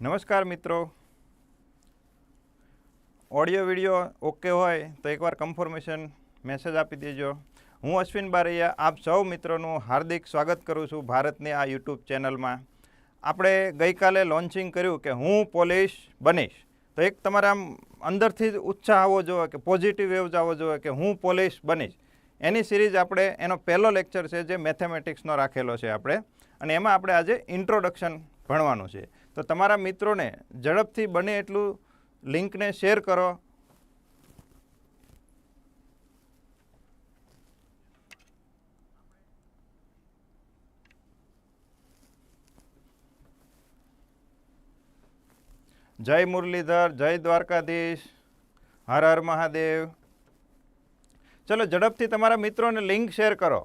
નમસ્કાર મિત્રો. Audio video okay હોય તો એકવાર કન્ફર્મેશન મેસેજ આપી દેજો. હું અશ્વિન બારૈયા, આપ સૌ મિત્રોનું હાર્દિક સ્વાગત કરું છું ભારતની આ યુટ્યુબ ચેનલમાં. આપણે ગઈકાલે લોન્ચિંગ કર્યું કે હું પોલીસ બનીશ. તો એક તમારા આમ અંદરથી જ ઉત્સાહ આવવો જોઈએ કે પોઝિટિવ વેવ્સ આવવો જોઈએ કે હું પોલીસ બનીશ. એની સિરીઝ આપણે, એનો પહેલો લેક્ચર છે જે મેથેમેટિક્સનો રાખેલો છે આપણે. અને એમાં આપણે આજે ઇન્ટ્રોડક્શન ભણવાનું છે. તો તમારા મિત્રોને ઝડપથી બને એટલું લિંકને શેર કરો. જય મુરલીધર, જય દ્વારકાધીશ, હર હર મહાદેવ. ચલો ઝડપથી તમારા મિત્રોને લિંક શેર કરો.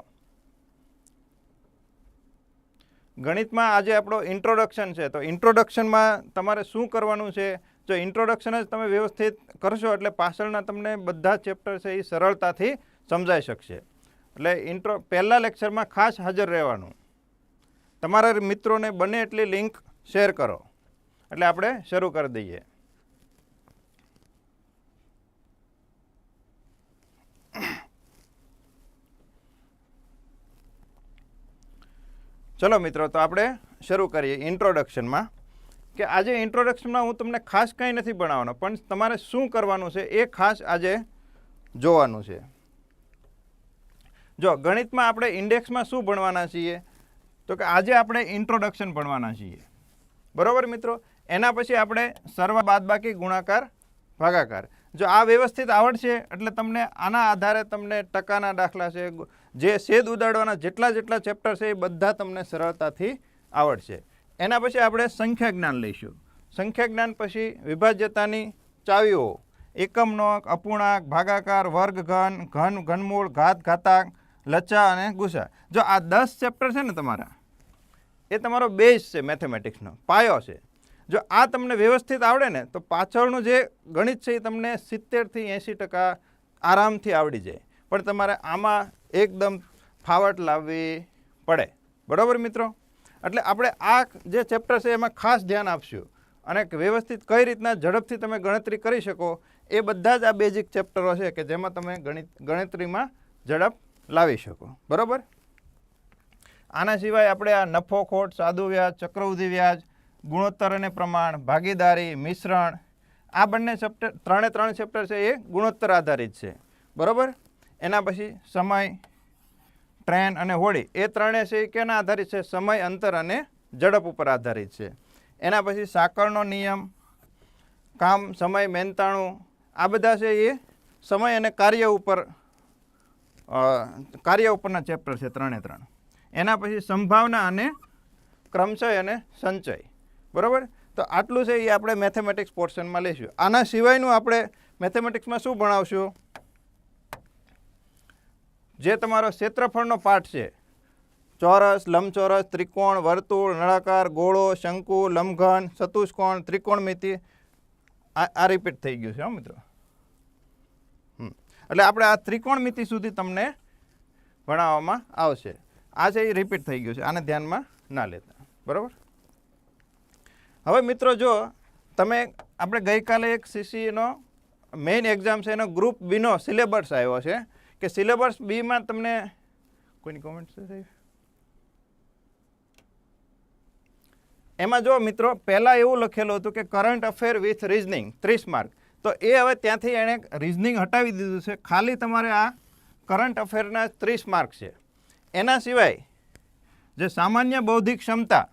ગણિતમાં આજે આપણો ઇન્ટ્રોડક્શન છે. તો ઇન્ટ્રોડક્શનમાં તમારે શું કરવાનું છે? જો ઇન્ટ્રોડક્શન જ તમે વ્યવસ્થિત કરશો એટલે પાછળના તમને બધા ચેપ્ટર છે એ સરળતાથી સમજાઈ શકશે. એટલે ઇન્ટ્રો પહેલાં લેક્ચરમાં ખાસ હાજર રહેવાનું. તમારા મિત્રોને બને એટલી લિંક શેર કરો. એટલે આપણે શરૂ કરી દઈએ. ચલો મિત્રો, તો આપણે શરૂ કરીએ ઇન્ટ્રોડક્શનમાં કે આજે ઇન્ટ્રોડક્શનમાં હું તમને ખાસ કંઈ નથી ભણાવવાનો, પણ તમારે શું કરવાનું છે એ ખાસ આજે જોવાનું છે. જો, ગણિતમાં આપણે ઇન્ડેક્સમાં શું ભણવાના છીએ? તો કે આજે આપણે ઇન્ટ્રોડક્શન ભણવાના છીએ. બરાબર મિત્રો? એના પછી આપણે સર્વ બાદબાકી ગુણાકાર, ભાગાકાર. જો આ વ્યવસ્થિત આવડશે, એટલે તમને આના આધારે તમને ટકાના દાખલા છે જે શેદ ઉદાડવાના જેટલા જેટલા ચેપ્ટર છે એ બધા તમને સરળતાથી આવડશે. એના પછી આપણે સંખ્યા જ્ઞાન લઈશું. સંખ્યા જ્ઞાન પછી વિભાજ્યતાની ચાવીઓ. એકમનો અપૂર્ણાંક, ભાગાકાર વર્ગ ઘન ઘન ઘનમૂળ, ઘાત, ઘાતાક લચ્છા અને ગુસા. જો આ દસ ચેપ્ટર છે ને તમારા, એ તમારો બેઝ છે મેથેમેટિક્સનો પાયો છે. જો આ તમને વ્યવસ્થિત આવડે ને, તો પાછળનું જે ગણિત છે એ તમને સિત્તેરથી એંસી ટકા આરામથી આવડી જાય. પણ તમારે આમાં એકદમ ફાવટ લાવવી પડે. બરાબર મિત્રો? એટલે આપણે આ જે ચેપ્ટર છે એમાં ખાસ ધ્યાન આપશું. અને વ્યવસ્થિત કઈ રીતના ઝડપથી તમે ગણતરી કરી શકો, એ બધા જ આ બેઝિક ચેપ્ટરો છે કે જેમાં તમે ગણિત, ગણતરીમાં ઝડપ લાવી શકો. બરાબર? આના સિવાય આપણે આ નફો, ખોટ, સાદુ વ્યાજ, ચક્રવૃદ્ધિ વ્યાજ, ગુણોત્તર અને પ્રમાણ, ભાગીદારી, મિશ્રણ, આ બંને ચેપ્ટર ત્રણે ત્રણ ચેપ્ટર છે એ ગુણોત્તર આધારિત છે. બરાબર? એના પછી સમય, ટ્રેન અને હોડી, એ ત્રણે છે કેના આધારિત છે? સમય, અંતર અને ઝડપ ઉપર આધારિત છે. એના પછી સાંકળનો નિયમ, કામ, સમય, મહેનતાણું, આ બધા છે એ સમય અને કાર્ય ઉપર કાર્ય ઉપરના ચેપ્ટર છે ત્રણે ત્રણ. એના પછી સંભાવના અને ક્રમશય અને સંચય. બરાબર? તો આટલું છે એ આપણે મેથેમેટિક્સ પોર્શનમાં લઈશું. આના સિવાયનું આપણે મેથેમેટિક્સમાં શું ભણાવશું? જે તમારો ક્ષેત્રફળનો પાઠ છે. ચોરસ, લંબચોરસ, ત્રિકોણ, વર્તુળ, નળાકાર, ગોળો, શંકુ, લંબઘન, ચતુષ્કોણ, ત્રિકોણમિતિ. આ રિપીટ થઈ ગયું છે હો મિત્રો. એટલે આપણે આ ત્રિકોણમિતિ સુધી તમને ભણાવવામાં આવશે. આ છે એ રિપીટ થઈ ગયું છે. આને ધ્યાનમાં ના લેતા. બરાબર? હવે મિત્રો જો તમે, આપણે ગઈકાલે એક સીસીનો મેઇન એક્ઝામ છે, એનો ગ્રુપ બીનો સિલેબસ આવ્યો છે. કે સિલેબસ બીમાં તમને કોઈની કોમેન્ટ છે એમાં જો મિત્રો, પહેલાં એવું લખેલું હતું કે કરંટ અફેર વિથ રિઝનિંગ ત્રીસ માર્ક. તો એ હવે ત્યાંથી એણે રિઝનિંગ હટાવી દીધું છે. ખાલી તમારે આ કરંટ અફેરના ત્રીસ માર્ક છે. એના સિવાય જે સામાન્ય બૌદ્ધિક ક્ષમતા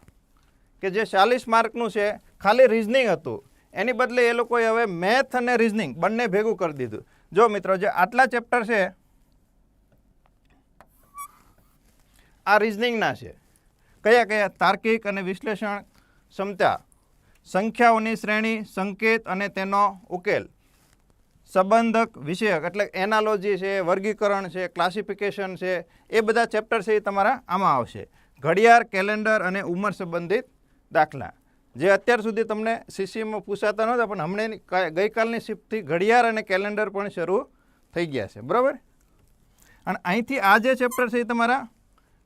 કે જે ચાલીસ માર્કનું છે, ખાલી રિઝનિંગ હતું. એની બદલે એ લોકોએ હવે મેથ અને રિઝનિંગ બંને ભેગું કરી દીધું. જો મિત્રો, જે આટલા ચેપ્ટર છે આ રિઝનિંગના છે. કયા કયા તાર્કિક અને વિશ્લેષણ ક્ષમતા, સંખ્યાઓની શ્રેણી, સંકેત અને તેનો ઉકેલ, સંબંધક વિષયક એટલે એનાલોજી છે, વર્ગીકરણ છે ક્લાસિફિકેશન છે, એ બધા ચેપ્ટર છે એ તમારા આમાં આવશે. ઘડિયાળ કેલેન્ડર અને ઉંમર સંબંધિત દાખલા. જે અત્યાર સુધી તમને સીસીમાં પૂછાતા નહોતા, પણ હમણે ગઈકાલની શિફ્ટથી ઘડિયાળ અને કેલેન્ડર પણ શરૂ થઈ ગયા છે. બરાબર? અને અહીંથી આ જે ચેપ્ટર છે એ તમારા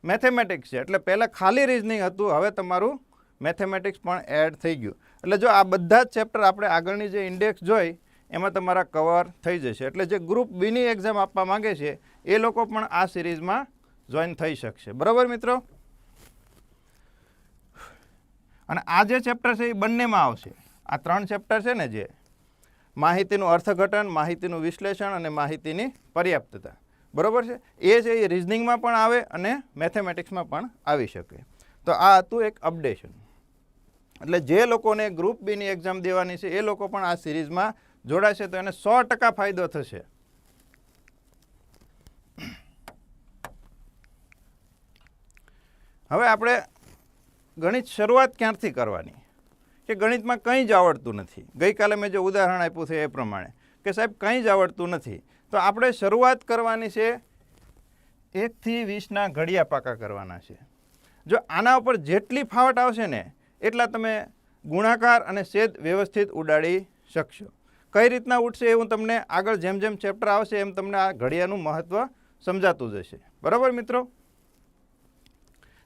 મેથેમેટિક્સ છે. એટલે પહેલાં ખાલી રિઝનિંગ હતું, હવે તમારું મેથેમેટિક્સ પણ એડ થઈ ગયું. એટલે જો આ બધા જ ચેપ્ટર આપણે આગળની જે ઇન્ડેક્સ જોઈ, એમાં તમારા કવર થઈ જશે. એટલે જે ગ્રુપ બીની એક્ઝામ આપવા માંગે છે, એ લોકો પણ આ સિરીઝમાં જોઈન થઈ શકશે. બરાબર મિત્રો? અને આ જે ચેપ્ટર છે, એ બંનેમાં આવશે. આ ત્રણ ચેપ્ટર છે ને જે, માહિતીનું અર્થઘટન, માહિતીનું વિશ્લેષણ અને માહિતીની પર્યાપ્તતા. બરોબર છે? એ છે એ રિઝનિંગમાં પણ આવે અને મેથેમેટિક્સમાં પણ આવી શકે. તો આ હતું એક અપડેશન એટલે જે લોકોને ગ્રુપ બીની એક્ઝામ દેવાની છે, એ લોકો પણ આ સિરીઝમાં જોડાશે તો એને સો ટકા ફાયદો થશે. હવે આપણે ગણિત શરૂઆત ક્યારથી કરવાની? કે ગણિતમાં કંઈ જ આવડતું નથી. ગઈકાલે મેં જે ઉદાહરણ આપ્યું છે એ પ્રમાણે. કે સાહેબ, કંઈ જ આવડતું નથી. તો આપણે શરૂઆત કરવાની છે એકથી વીસના ઘડિયા પાકા કરવાના છે. જો આના ઉપર જેટલી ફાવટ આવશે ને, એટલા તમે ગુણાકાર અને સેદ વ્યવસ્થિત ઉડાડી શકશો. કઈ રીતના ઉઠશે એ હું તમને આગળ જેમ જેમ ચેપ્ટર આવશે એમ તમને આ ઘડિયાનું મહત્ત્વ સમજાતું જશે. બરાબર મિત્રો?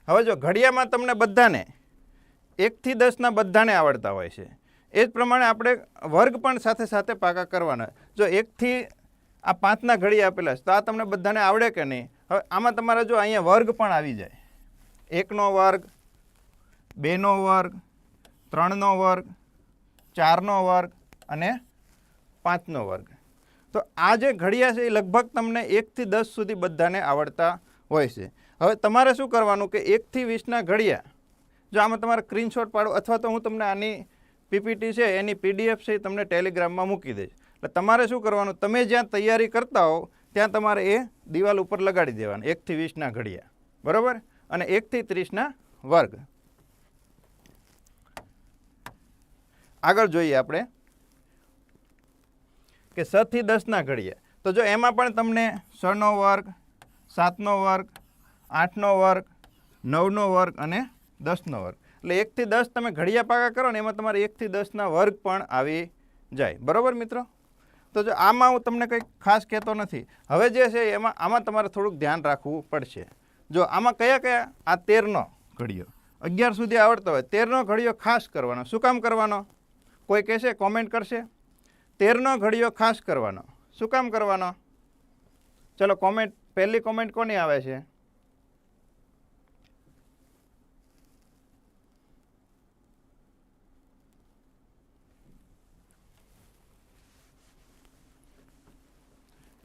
હવે જો ઘડિયામાં તમને બધાને એકથી દસના બધાને આવડતા હોય છે, એ જ પ્રમાણે આપણે વર્ગ પણ સાથે સાથે પાકા કરવાના. જો એકથી આ પાંચના ઘડી આપેલા છે. તો આ તમને બધાને આવડે કે નહીં? હવે આમાં તમારા જો અહીંયા વર્ગ પણ આવી જાય. એકનો વર્ગ, બેનો વર્ગ, ત્રણનો વર્ગ, ચારનો વર્ગ અને પાંચનો વર્ગ. તો આ જે ઘડિયા છે એ લગભગ તમને એકથી દસ સુધી બધાને આવડતા હોય છે. હવે તમારે શું કરવાનું કે એકથી વીસના ઘડિયા, જો આમાં તમારે સ્ક્રીનશોટ પાડો અથવા તો હું તમને આની પીપીટી છે, એની પીડીએફ છે એ તમને ટેલિગ્રામમાં મૂકી દઈશ. એટલે તમારે શું કરવાનું? તમે જ્યાં તૈયારી કરતા હો ત્યાં તમારે એ દિવાલ ઉપર લગાડી દેવાના. એકથી વીસના ઘડિયા. બરાબર? અને એકથી ત્રીસના વર્ગ. આગળ જોઈએ આપણે કે છ થી દસના ઘડિયા. તો જો એમાં પણ તમને છનો વર્ગ, સાતનો વર્ગ, આઠનો વર્ગ, નવનો વર્ગ અને દસનો વર્ગ. એટલે એકથી દસ તમે ઘડિયા પાકા કરો ને, એમાં તમારે એકથી દસના વર્ગ પણ આવી જાય. બરાબર મિત્રો? તો જો આમાં હું તમને કંઈક ખાસ કહેતો નથી. હવે જે છે એમાં, આમાં તમારે થોડુંક ધ્યાન રાખવું પડશે. જો આમાં કયા કયા? આ તેરનો ઘડિયો. અગિયાર સુધી આવડતો હોય. તેરનો ઘડિયો ખાસ કરવાનો. શું કામ કરવાનો? કોઈ કહેશે, કોમેન્ટ કરશે? તેરનો ઘડિયો ખાસ કરવાનો. શું કામ કરવાનો? ચલો કોમેન્ટ, પહેલી કોમેન્ટ કોની આવે છે?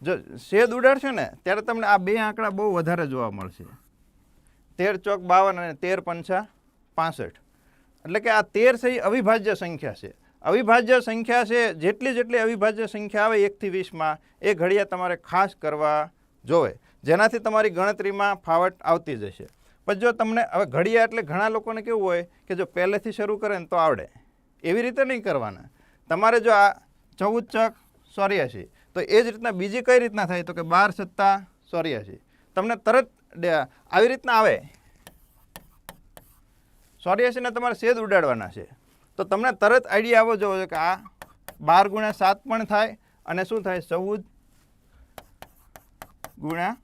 જો શેદ ઉડાડશો ને, ત્યારે તમને આ બે આંકડા બહુ વધારે જોવા મળશે. તેર ચોક બાવન અને તેર પંચા પાસઠ. એટલે કે આ તેર સહી અવિભાજ્ય સંખ્યા છે. અવિભાજ્ય સંખ્યા છે, જેટલી જેટલી અવિભાજ્ય સંખ્યા આવે એકથી વીસમાં, એ ઘડિયા તમારે ખાસ કરવા જોવે. જેનાથી તમારી ગણતરીમાં ફાવટ આવતી જશે. પણ જો તમને, હવે ઘડિયા એટલે ઘણા લોકોને કેવું હોય કે જો પહેલેથી શરૂ કરે ને તો આવડે. એવી રીતે નહીં કરવાના. તમારે જો આ ચૌદ ચક ચોર્યાસી તો એ જ રીતના બીજી કઈ રીતના થાય? તો કે બાર સત્તા ચોર્યાસી તમને તરત આવી રીતના આવે? ચોર્યાસીને તમારે સેદ ઉડાડવાના છે. તો તમને તરત આઈડિયા આવો જોવો કે આ બાર ગુણ્યા સાત પણ થાય અને શું થાય? ચૌદ ગુણ્યા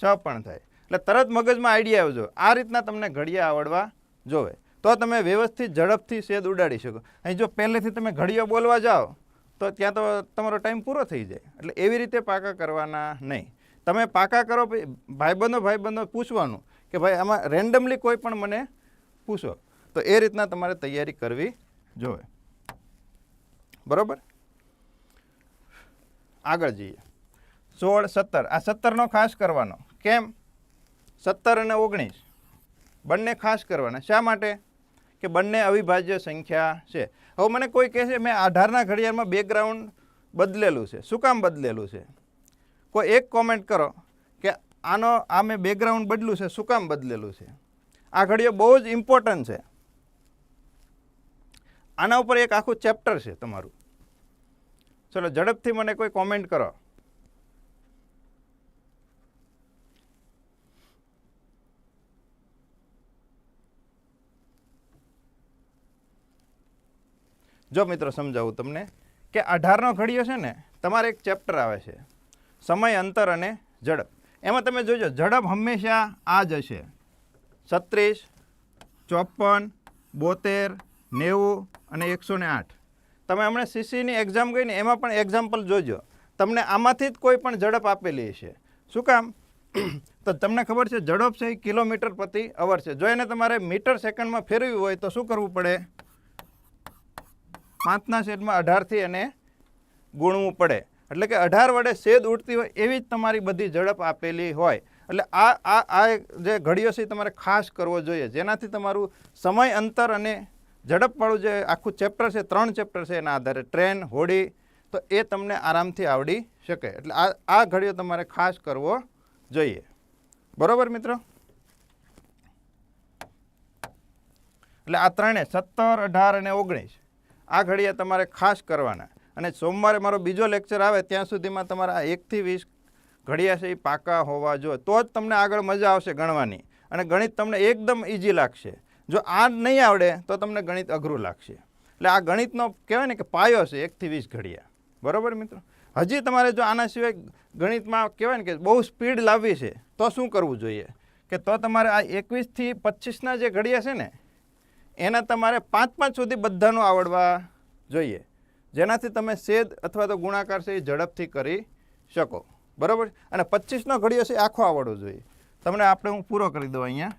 છ પણ થાય. એટલે તરત મગજમાં આઈડિયા આવજો. આ રીતના તમને ઘડિયા આવડવા જોવે. તો તમે વ્યવસ્થિત ઝડપથી સેદ ઉડાડી શકો. અહીં જો પહેલેથી તમે ઘડિયો બોલવા જાઓ તો ત્યાં તો તમારો ટાઈમ પૂરો થઈ જાય. એટલે એવી રીતે પાકા કરવાના નહીં. તમે પાકા કરો ભાઈબંધો ભાઈબંધો પૂછવાનું કે ભાઈ, આમાં રેન્ડમલી કોઈ પણ મને પૂછો. તો એ રીતના તમારે તૈયારી કરવી જોઈએ બરાબર? આગળ જઈએ. સોળ સત્તર. આ સત્તરનો ખાસ કરવાનો. કેમ? સત્તર અને ઓગણીસ. બંને ખાસ કરવાના. શા માટે? કે બંને અવિભાજ્ય સંખ્યા છે. હવે મને કોઈ કહે છે, મેં આધારના ઘડિયાળમાં બેકગ્રાઉન્ડ બદલેલું છે. શું કામ બદલેલું છે? કોઈ એક કોમેન્ટ કરો કે આનો, આ મેં બેકગ્રાઉન્ડ બદલું છે, શું કામ બદલેલું છે? આ ઘડિયો બહુ જ ઇમ્પોર્ટન્ટ છે. આના ઉપર એક આખું ચેપ્ટર છે તમારું. ચલો ઝડપથી મને કોઈ કોમેન્ટ કરો. જો મિત્રો સમજાવું તમને કે અઢારનો ઘડીયો છે ને, તમારે એક ચેપ્ટર આવે છે. સમય, અંતર અને ઝડપ. એમાં તમે જોજો, ઝડપ હંમેશા આ જ હશે. છત્રીસ, ચોપન, બોતેર, નેવું અને એકસો ને આઠ. તમે હમણાં સીસીની એક્ઝામ ગઈ ને એમાં પણ એક્ઝામ્પલ જોજો. તમને આમાંથી જ કોઈ પણ ઝડપ આપેલી છે શું કામ? તો તમને ખબર છે, ઝડપ છે એ કિલોમીટર પ્રતિ અવર છે. જો એને તમારે મીટર સેકન્ડમાં ફેરવી હોય તો શું કરવું પડે? પાંચના છેદમાં અઢારથી એને ગુણવું પડે. એટલે કે અઢાર વડે છેદ ઉડતી હોય એવી જ તમારી બધી ઝડપ આપેલી હોય. એટલે આ આ આ જે ઘડીઓ છે તમારે ખાસ કરવો જોઈએ. જેનાથી તમારું સમય, અંતર અને ઝડપવાળું જે આખું ચેપ્ટર છે, ત્રણ ચેપ્ટર છે એના આધારે, ટ્રેન, હોડી, તો એ તમને આરામથી આવડી શકે. એટલે આ આ ઘડીઓ તમારે ખાસ કરવો જોઈએ. બરોબર મિત્રો? એટલે આ ત્રણે, સત્તર, અઢાર અને ઓગણીસ. આ ઘડિયા તમારે ખાસ કરવાના. અને સોમવારે મારો બીજો લેક્ચર આવે, ત્યાં સુધીમાં તમારા એકથી વીસ ઘડિયા છે એ પાકા હોવા જોઈએ. તો જ તમને આગળ મજા આવશે ગણવાની. અને ગણિત તમને એકદમ ઇઝી લાગશે. જો આ નહીં આવડે, તો તમને ગણિત અઘરું લાગશે. એટલે આ ગણિતનો કહેવાય ને કે પાયો છે, એકથી વીસ ઘડિયા બરાબર મિત્રો? હજી તમારે જો આના સિવાય ગણિતમાં કહેવાય ને કે બહુ સ્પીડ લાવવી છે, તો શું કરવું જોઈએ? કે તો તમારે આ એકવીસથી પચીસના જે ઘડિયા છે ને એના તમારે પાંચ પાંચ સુધી બધાનું આવડવા જોઈએ. જેનાથી તમે સેદ અથવા તો ગુણાકાર છે એ ઝડપથી કરી શકો. બરાબર? અને પચીસનો ઘડિયો છે આખો આવડવો જોઈએ. તમને આપણે હું પૂરો કરી દઉં અહીંયા.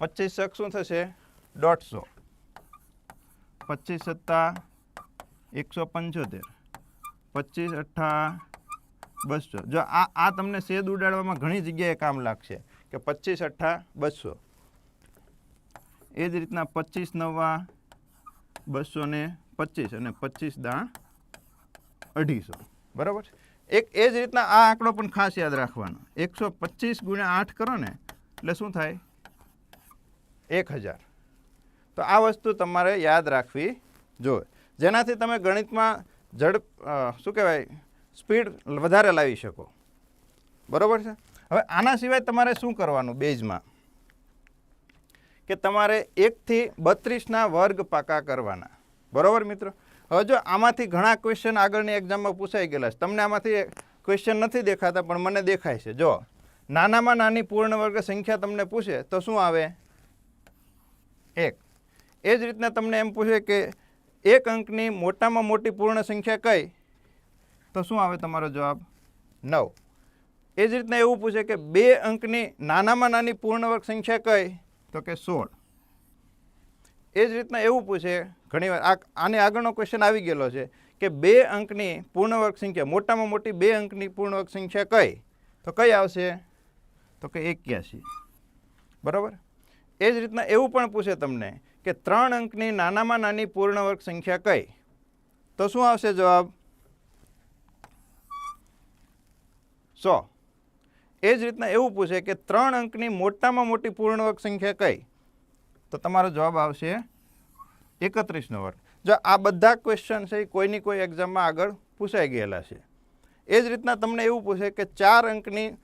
પચીસ શક શું થશે? દોઢસો. પચીસ સત્તા એકસો પંચોતેર. પચીસ અઠ્ઠા બસો. જો આ આ તમને સેદ ઉડાડવામાં ઘણી જગ્યાએ કામ લાગશે કે પચીસ અઠ્ઠા બસો. એ જ રીતના પચીસ નવા બસો ને પચીસ અને પચીસ દાણ અઢીસો. બરાબર એક એ જ રીતના આ આંકડો પણ ખાસ યાદ રાખવાનો. એકસો પચીસ ગુણ્યા આઠ કરો ને, એટલે શું થાય? એક હજાર. તો આ વસ્તુ તમારે યાદ રાખવી જોઈએ. જેનાથી તમે ગણિતમાં ઝડપ શું કહેવાય, સ્પીડ વધારે લાવી શકો. બરાબર છે? હવે આના સિવાય તમારે શું કરવાનું બેઝમાં? કે તમારે એકથી બત્રીસના વર્ગ પાકા કરવાના. બરાબર મિત્રો? હવે જો આમાંથી ઘણા ક્વેશ્ચન આગળની એક્ઝામમાં પૂછાઈ ગયેલા છે. તમને આમાંથી ક્વેશ્ચન નથી દેખાતા, પણ મને દેખાય છે. જો, નાનામાં નાની પૂર્ણ વર્ગ સંખ્યા તમને પૂછે, તો શું આવે? એક. એ જ રીતના તમને એમ પૂછે કે એક અંકની મોટામાં મોટી પૂર્ણ સંખ્યા કઈ? તો શું આવે તમારો જવાબ? નવ. એ જ રીતના એવું પૂછે કે બે અંકની નાનામાં નાની પૂર્ણ વર્ગ સંખ્યા કઈ? તો કે સોળ. એ જ રીતના એવું પૂછે ઘણીવાર આ આને આગળનો ક્વેશ્ચન આવી ગયેલો છે કે બે અંકની પૂર્ણવર્ગ સંખ્યા મોટામાં મોટી બે અંકની પૂર્ણ વર્ગ સંખ્યા કઈ? તો કઈ આવશે? તો કે એક્યાસી. બરાબર? એ જ રીતના એવું પણ પૂછે તમને કે ત્રણ અંકની નાનામાં નાની પૂર્ણવર્ગ સંખ્યા કઈ? તો શું આવશે જવાબ? સો. એ જ રીતના એવું પૂછે કે ત્રણ અંકની મોટામાં મોટી પૂર્ણ વર્ગ સંખ્યા કઈ? તો તમારો જવાબ આવશે એકત્રીસનો વર્ગ. જો આ બધા ક્વેશ્ચન છે કોઈની કોઈ એક્ઝામમાં આગળ પૂછાઈ ગયેલા છે. એ જ રીતના તમને એવું પૂછે કે ચાર અંકની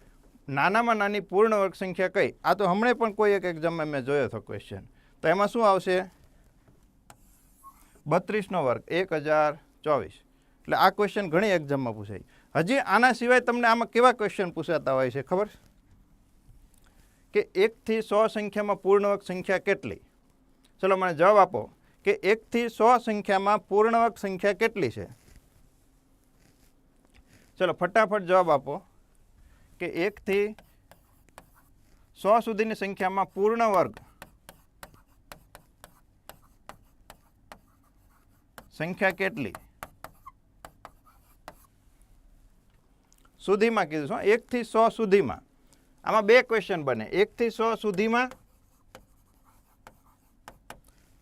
નાનામાં નાની પૂર્ણ વર્ગ સંખ્યા કઈ? આ તો હમણાં પણ કોઈ એક એક્ઝામમાં મેં જોયો હતો ક્વેશ્ચન તો એમાં શું આવશે? બત્રીસનો વર્ગ, એક હજાર ચોવીસ. એટલે આ ક્વેશ્ચન ઘણી એક્ઝામમાં પૂછાય. હજી આના સિવાય તમને આમાં કેવા ક્વેશ્ચન પૂછાતા હોય છે, ખબર કે એકથી સો સંખ્યામાં પૂર્ણવક સંખ્યા કેટલી? ચલો મને જવાબ આપો. કે એકથી સો સંખ્યામાં પૂર્ણવક સંખ્યા કેટલી છે? ચલો ફટાફટ જવાબ આપો. કે એકથી સો સુધીની સંખ્યામાં પૂર્ણ વર્ગ સંખ્યા કેટલી? સુધીમાં કીધું શું એકથી સો સુધીમાં. આમાં બે ક્વેશ્ચન બને. એકથી સો સુધીમાં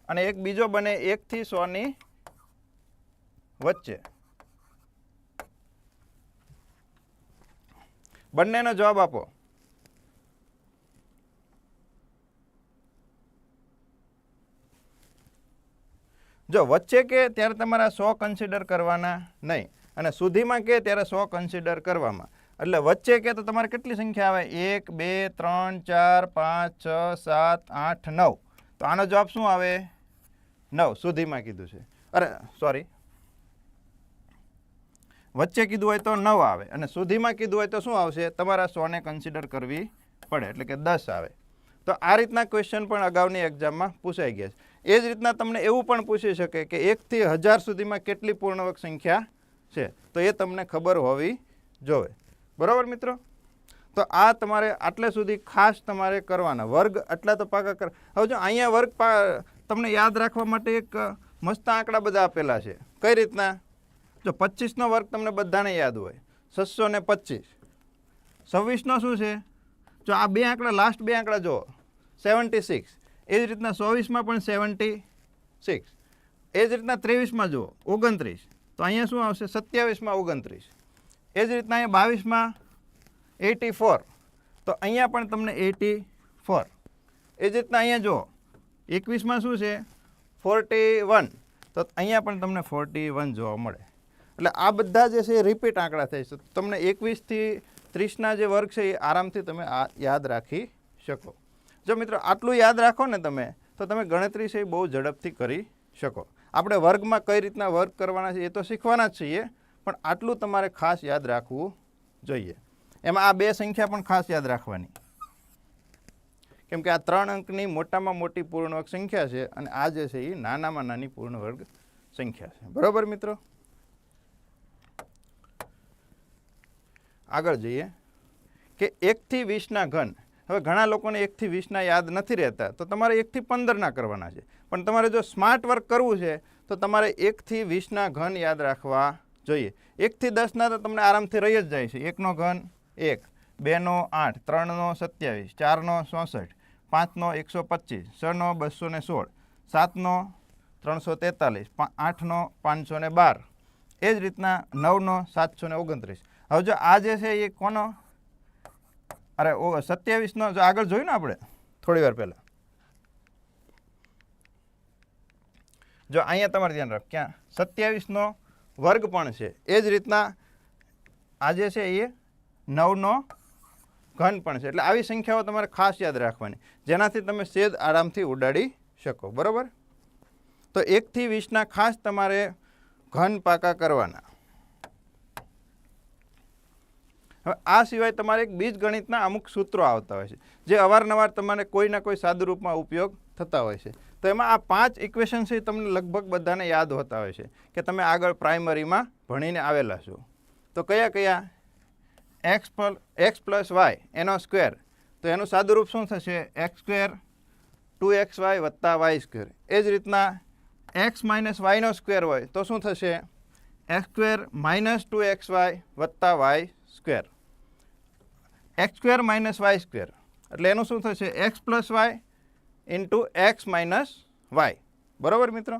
અને એક બીજો બને એકથી સોની વચ્ચે. બંનેનો જવાબ આપો. જો વચ્ચે કે ત્યારે તમારા સો કન્સિડર કરવાના નહીં. અને સુધીમાં કે ત્યારે સો કન્સિડર કરવામાં. એટલે વચ્ચે કે તો તમારે કેટલી સંખ્યા આવે? એક, બે, ત્રણ, ચાર, પાંચ, છ, સાત, આઠ, નવ. તો આનો જવાબ શું આવે? નવ. સુધીમાં કીધું છે. અરે સોરી વચ્ચે કીધું હોય તો નવ આવે અને સુધીમાં કીધું હોય તો શું આવશે? તમારા સોને કન્સિડર કરવી પડે, એટલે કે દસ આવે. તો આ રીતના ક્વેશ્ચન પણ અગાઉની એક્ઝામમાં પૂછાઈ ગયા છે. એ જ રીતના તમને એવું પણ પૂછી શકે કે એકથી હજાર સુધીમાં કેટલી પૂર્ણવક સંખ્યા છે, તો એ તમને ખબર હોવી જોવે. બરાબર મિત્રો? તો આ તમારે આટલે સુધી ખાસ તમારે કરવાના. વર્ગ આટલા તો પાકા કર હવે જો અહીંયા વર્ગ તમને યાદ રાખવા માટે એક મસ્ત આંકડા બધા આપેલા છે. કઈ રીતના? જો પચીસનો વર્ગ તમને બધાને યાદ હોય. છસો ને પચીસ. છવ્વીસનો શું છે? જો આ બે આંકડા લાસ્ટ બે આંકડા જુઓ. સેવન્ટી સિક્સ એ જ રીતના ચોવીસમાં પણ સેવન્ટી સિક્સ એ જ રીતના ત્રેવીસમાં જુઓ. ઓગણત્રીસ. તો અહીંયા શું આવશે? સત્યાવીસમાં ઓગણત્રીસ. એ જ રીતના અહીંયા બાવીસમાં એટી ફોર. તો અહીંયા પણ તમને એટી ફોર. એ જ રીતના અહીંયા જુઓ. એકવીસમાં શું છે? Forty one. તો અહીંયા પણ તમને ફોર્ટી વન જોવા મળે. એટલે આ બધા જે છે એ રિપીટ આંકડા થાય છે. તમને એકવીસથી ત્રીસના જે વર્ગ છે એ આરામથી તમે આ યાદ રાખી શકો. જો મિત્રો, આટલું યાદ રાખો ને તમે, તો તમે ગણતરી છે એ બહુ ઝડપથી કરી શકો. આપણે વર્ગમાં કઈ રીતના વર્ગ કરવાના છે એ તો શીખવાના જ છીએ, પણ આટલું તમારે ખાસ યાદ રાખવું જોઈએ. એમાં આ બે સંખ્યા પણ ખાસ યાદ રાખવાની. કેમ કે આ ત્રણ અંકની મોટામાં મોટી પૂર્ણવર્ગ સંખ્યા છે અને આ જે છે એ નાનામાં નાની પૂર્ણવર્ગ સંખ્યા છે. બરાબર મિત્રો? આગળ જઈએ કે એકથી વીસના ઘન હવે ઘણા લોકોને એકથી વીસના યાદ નથી રહેતા. તો તમારે એકથી પંદરના કરવાના છે. પણ તમારે જો સ્માર્ટ વર્ક કરવું છે, તો તમારે એકથી વીસના ઘન યાદ રાખવા જોઈએ. એકથી દસના તો તમને આરામથી રહી જ જાય છે. એકનો ઘન એક, બેનો આઠ, ત્રણનો સત્યાવીસ, ચારનો ચોસઠ, પાંચનો એકસો પચીસ, છનો બસો ને સોળ, સાતનો ત્રણસો તેતાલીસ આઠનો પાંચસો ને બાર. એ જ રીતના નવનો સાતસો ને ઓગણત્રીસ. હવે જો આ જે છે એ કોનો અરે, ઓ, સત્યાવીસનો જો આગળ જોયું ને આપણે? થોડી વાર પહેલાં. જો, અહીંયા તમારે ધ્યાન રાખ, ક્યાં? સત્યાવીસનો વર્ગ પણ છે. એ જ રીતના આજે છે એ નવનો ઘન પણ છે. એટલે આવી સંખ્યાઓ તમારે ખાસ યાદ રાખવાની, જેનાથી તમે સેદ આરામથી ઉડાડી શકો. બરાબર? તો એકથી વીસના ખાસ તમારે ઘન પાકા કરવાના. હવે આ સિવાય તમારે એક બીજ ગણિતના અમુક સૂત્રો આવતા હોય છે, જે અવારનવાર તમારે કોઈના કોઈ સાદુરૂપમાં ઉપયોગ થતા હોય છે. તો એમાં આ પાંચ ઇક્વેશન છે તમને લગભગ બધાને યાદ હોતા હોય છે કે તમે આગળ પ્રાઇમરીમાં ભણીને આવેલા છો. તો કયા કયા? એક્સ પર એક્સ પ્લસ વાય એનો સ્ક્વેર તો એનું સાદુરૂપ શું થશે? X square two X Y વત્તા વાય સ્ક્વેર એ જ રીતના એક્સ માઇનસ વાયનો સ્ક્વેર હોય તો શું થશે? X square minus two X Y વત્તા Y square X square minus Y square. એટલે એનું શું થશે? X plus Y into X minus Y. બરાબર મિત્રો?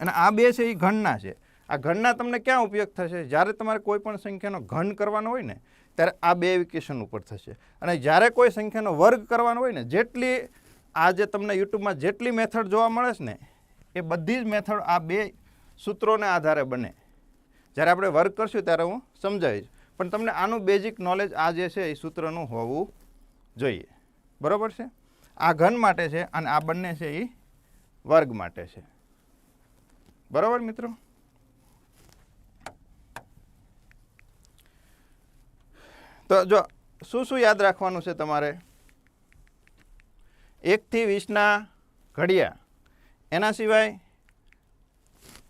અને આ બે છે એ ઘણના છે. આ ઘણના તમને ક્યાં ઉપયોગ થશે? જ્યારે તમારે કોઈ પણ સંખ્યાનો ઘન કરવાનો હોય ને, ત્યારે આ બે ઇક્વેશન ઉપર થશે. અને જ્યારે કોઈ સંખ્યાનો વર્ગ કરવાનો હોય ને, જેટલી આ જે તમને યુટ્યુબમાં જેટલી મેથડ જોવા મળે છે ને, એ બધી જ મેથડ આ બે સૂત્રોને આધારે બને. જ્યારે આપણે વર્ક કરશું ત્યારે હું સમજાવીશ. પણ તમને આનું બેઝિક નોલેજ આ જે છે એ સૂત્રનું હોવું જોઈએ. બરાબર છે? આ ઘન માટે છે અને આ બંને છે એ વર્ગ માટે છે. બરાબર મિત્રો? તો જો, શું શું યાદ રાખવાનું છે તમારે? એકથી વીસના ઘડિયા. એના સિવાય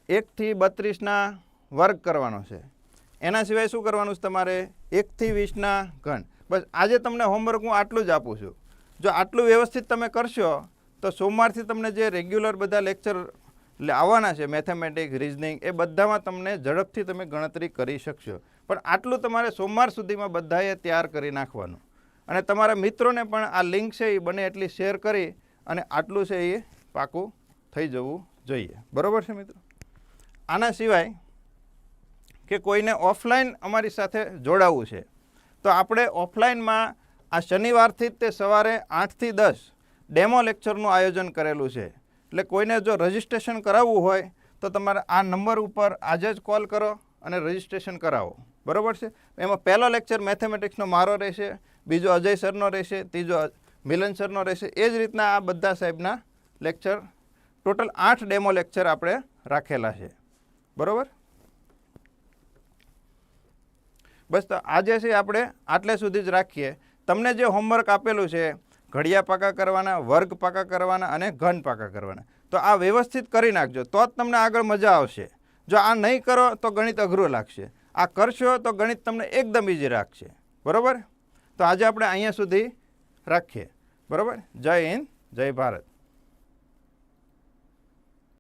એકથી બત્રીસના વર્ગ કરવાનો છે. એના સિવાય શું કરવાનું છે તમારે? એકથી વીસના ઘન. બસ, આજે તમને હોમવર્ક હું આટલું જ આપું છું. જો આટલું વ્યવસ્થિત તમે કરશો, તો સોમવારથી તમને જે રેગ્યુલર બધા લેક્ચર આવવાના છે મેથેમેટિક્સ રિઝનિંગ એ બધામાં તમને ઝડપથી તમે ગણતરી કરી શકશો. પણ આટલું તમારે સોમવાર સુધીમાં બધાએ તૈયાર કરી નાખવાનું. અને તમારા મિત્રોને પણ આ લિંક છે એ બને એટલી શેર કરી અને આટલું છે એ પાકું થઈ જવું જોઈએ. બરાબર છે મિત્રો? આના સિવાય કે કોઈને ઓફલાઈન અમારી સાથે જોડાવવું છે. તો આપણે ઓફલાઈનમાં આ શનિવારથી જ તે સવારે આઠથી દસ ડેમો લેક્ચરનું આયોજન કરેલું છે. એટલે કોઈને જો રજિસ્ટ્રેશન કરાવવું હોય, તો તમારે આ નંબર ઉપર આજે જ કોલ કરો અને રજિસ્ટ્રેશન કરાવો. બરાબર છે? એમાં પહેલો લેક્ચર મેથેમેટિક્સનો મારો રહેશે, બીજો અજય સરનો રહેશે, ત્રીજો મિલન સરનો રહેશે. એ જ રીતના આ બધા સાહેબના લેક્ચર. ટોટલ આઠ ડેમો લેક્ચર આપણે રાખેલા છે. બરાબર? બસ તો આજે છે આપણે આટલે સુધી જ રાખીએ. તમને જે હોમવર્ક આપેલું છે, ઘડિયા પાકા કરવાના, વર્ગ પાકા કરવાના અને ઘન પાકા કરવાના, તો આ વ્યવસ્થિત કરી નાખજો, તો જ તમને આગળ મજા આવશે. જો આ નહીં કરો, તો ગણિત અઘરું લાગશે. આ કરશો, તો ગણિત તમને એકદમ ઇઝી રાખશે. બરાબર? તો આજે આપણે અહીંયા સુધી રાખીએ. બરાબર? જય હિન્દ, જય ભારત.